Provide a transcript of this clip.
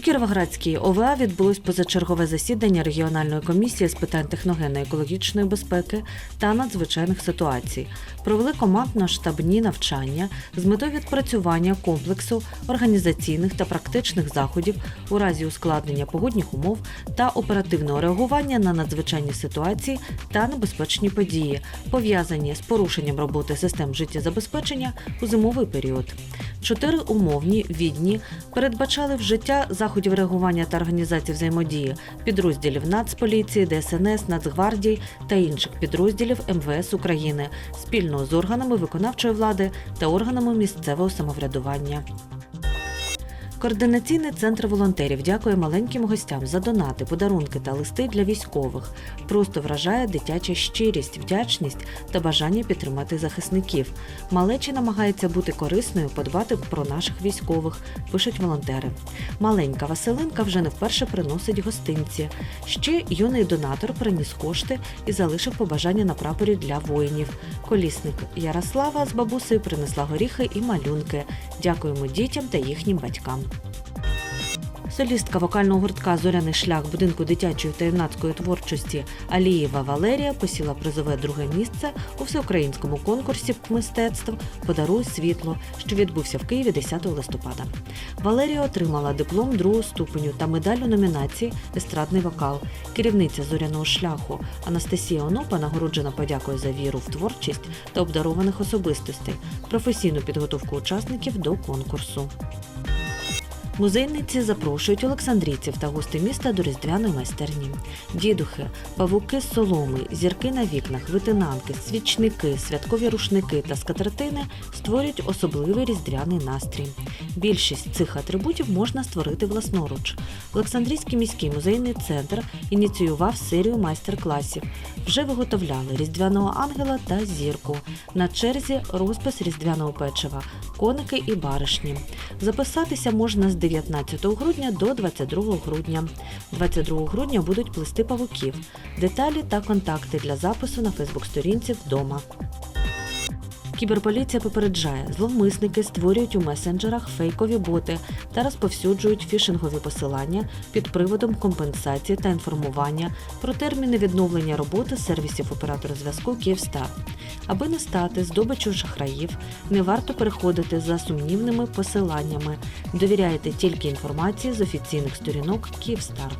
Кіровоградській ОВА відбулось позачергове засідання регіональної комісії з питань техногенно-екологічної безпеки та надзвичайних ситуацій. Провели командно-штабні навчання з метою відпрацювання комплексу організаційних та практичних заходів у разі ускладнення погодних умов та оперативного реагування на надзвичайні ситуації та небезпечні події, пов'язані з порушенням роботи систем життєзабезпечення у зимовий період. Чотири умовні відні передбачали вжиття заходів реагування та організації взаємодії підрозділів Нацполіції, ДСНС, Нацгвардії та інших підрозділів МВС України спільно з органами виконавчої влади та органами місцевого самоврядування. Координаційний центр волонтерів дякує маленьким гостям за донати, подарунки та листи для військових. Просто вражає дитяча щирість, вдячність та бажання підтримати захисників. Малечі намагається бути корисною, подбати про наших військових, пишуть волонтери. Маленька Василинка вже не вперше приносить гостинці. Ще юний донатор приніс кошти і залишив побажання на прапорі для воїнів. Колісник Ярослава з бабусею принесла горіхи і малюнки. Дякуємо дітям та їхнім батькам. Солістка вокального гуртка Зоряний шлях будинку дитячої та юнацької творчості Алієва Валерія посіла призове друге місце у всеукраїнському конкурсі мистецтв Подаруй світло, що відбувся в Києві 10 листопада. Валерія отримала диплом другого ступеню та медаль у номінації Естрадний вокал. Керівниця зоряного шляху Анастасія Онопа нагороджена подякою за віру в творчість та обдарованих особистостей, професійну підготовку учасників до конкурсу. Музейниці запрошують олександрійців та гостей міста до різдвяної майстерні. Дідухи, павуки з соломи, зірки на вікнах, витинанки, свічники, святкові рушники та скатертини створюють особливий різдвяний настрій. Більшість цих атрибутів можна створити власноруч. Олександрійський міський музейний центр ініціював серію майстер-класів. Вже виготовляли різдвяного ангела та зірку. На черзі розпис різдвяного печива, коники і баришні. Записатися можна з 19 грудня до 22 грудня. 22 грудня будуть плести павуків. Деталі та контакти для запису на Фейсбук-сторінці вдома. Кіберполіція попереджає, зловмисники створюють у месенджерах фейкові боти та розповсюджують фішингові посилання під приводом компенсації та інформування про терміни відновлення роботи сервісів оператора зв'язку Київстар. Аби не стати здобичу шахраїв, не варто переходити за сумнівними посиланнями. Довіряйте тільки інформації з офіційних сторінок Київстар.